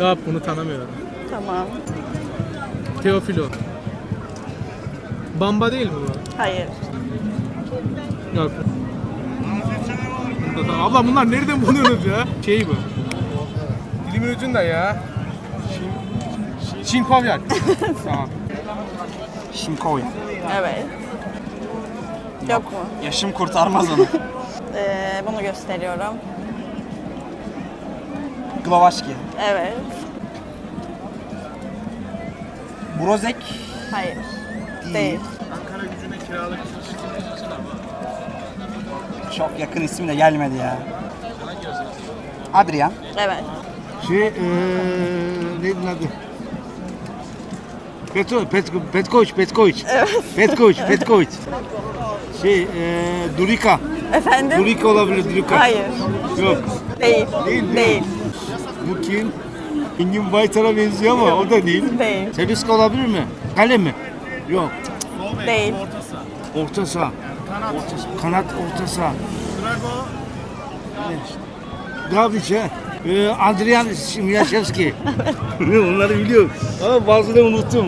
Yok bunu tanımıyorum. Tamam. Teofilo. Bamba değil mi bu? Hayır. Yok. Bunda da- Abla bunlar nereden buluyorsunuz ya? Şey bu. Dilimin ucunda ya. Şin, Şin Kovyak. tamam. Şimkoy. Evet. Yok mu? Yaşım kurtarmaz onu. Ee, bunu gösteriyorum. Glavaşki. Evet. Brozek. Hayır. Değil. Çok yakın isim de gelmedi ya. Adrian. Evet. Şey, eee neydi adı? Petro, Pet, Petkoç, Petkoç. Evet. Petkoç, Petkoç. Şey, eee Durika. Efendim? Durika olabilir, Durika. Hayır. Yok. Değil. Değil? Değil. Bu kim? Engin Baytar'a benziyor ama o da değil. Değil. Sebiska olabilir mi? Kale mi? Yok. Değil. Orta saha. Orta saha. Kanat orta saha. Gavic he. Ee, Adrian Miyaşevski. Onları biliyorum. Ama bazıları unuttum.